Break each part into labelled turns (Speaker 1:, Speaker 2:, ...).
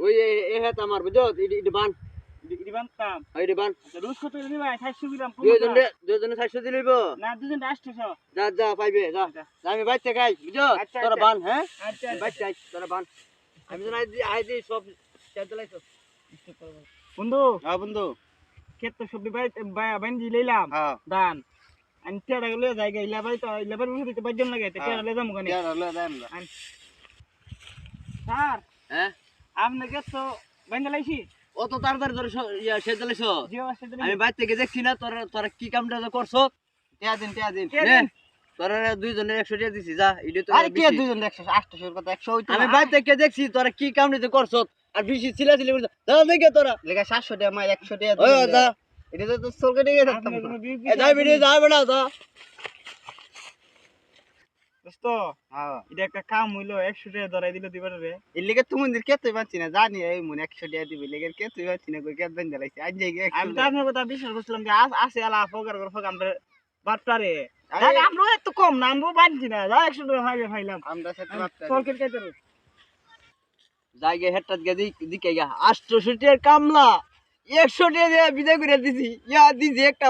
Speaker 1: ওই এ- হেত আমার বুঝছ? ইডি ইডি বান।
Speaker 2: ইডি
Speaker 1: ইডি বান
Speaker 2: রোজ কত দিবি ভাই 400 গ্রাম
Speaker 1: দুইজন দুইজনে চারশো দিলিব
Speaker 2: না দুজন 800
Speaker 1: যা যা পাইবে যা।
Speaker 2: আচ্ছা।
Speaker 1: আমি বাইতে খাই বুঝছ?
Speaker 2: আচ্ছা,
Speaker 1: তোরা
Speaker 2: আচ্ছা।
Speaker 1: বান হ্যাঁ?
Speaker 2: আচ্ছা
Speaker 1: বাইতে আই তোরা বান। আমি তো আই দি সব চার দিলাইছো
Speaker 2: বন্ধু?
Speaker 1: হ্যাঁ বন্ধু।
Speaker 2: ক্ষেত তো সবজি বাই বাইন দি লইলাম।
Speaker 1: হ্যাঁ।
Speaker 2: দান। আমি তেড়া গেলে জায়গা ইলা বাই তো ইলা বাই দিতে বাজ্যম লাগে
Speaker 1: হ্যাঁ।
Speaker 2: তেড়া লয়ে যামু গানি।
Speaker 1: কেন হলো দেন
Speaker 2: স্যার।
Speaker 1: হ্যাঁ?
Speaker 2: আপনি ক্ষেত তো বাইন লাইছি?
Speaker 1: অত তাড়াতাড়ি আমি বাইর থেকে দেখছি না তোরা তোরা কি কামটা করছ? টিয়া দিন টিয়া দিন। তোরা দুইজনের একশো টিয়া দিছি যা এটা তো
Speaker 3: আরে কে। দুজন একশো? আটশোর কথা একশো
Speaker 1: আমি বাইর থেকে দেখছি তোরা কি কাম নিতে করছ? আর বেশি ছিলা ছিলি করছ দেখে তোরা।
Speaker 3: লেখা সাতশো টাকা একশো টাকা এটা তো চোখে লেগে থাকতাম
Speaker 1: বেরিয়ে যা বেড়া যা।
Speaker 2: দোস্ত
Speaker 3: হ্যাঁ।
Speaker 2: এটা একটা কাম হইল 100 টাকা ধরাই দিল দিবার রে।
Speaker 3: এর লেগে তুমি কে তুই পাচ্ছি না জানি এই মনে একশো টাকা দিবি লেগে কে তুই পাচ্ছি না কই কে বেন দিলাইছি আজ যাই
Speaker 2: আমি তো আপনার কথা বিশ্বাস করছিলাম যে আস- আছে আলা ফগার করে ফগ আমরা বাটপারে
Speaker 3: আরে-
Speaker 2: এত কম না আমরা বানছি না যা 100 টাকা ফাইলে ফাইলাম
Speaker 3: আমরা সাথে
Speaker 2: তলকের কাইতে
Speaker 1: যাই গে হেডটাত গে দিক দিকে গা আটশো টিয়ার কামলা একশো দিয়ে বিদায় করে দিছি ইয়া দিছি একটা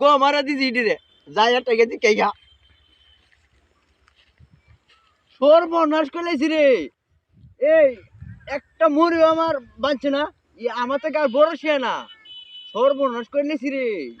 Speaker 1: গো মারা দিছি ইটি যাই একটা গে দিকে গা সর্বনাশ করলেছি রে। এই, একটা মরি আমার বাঁচছে না। আমার থেকে আর বড় সে না। সর্বনাশ নিয়েছি রে।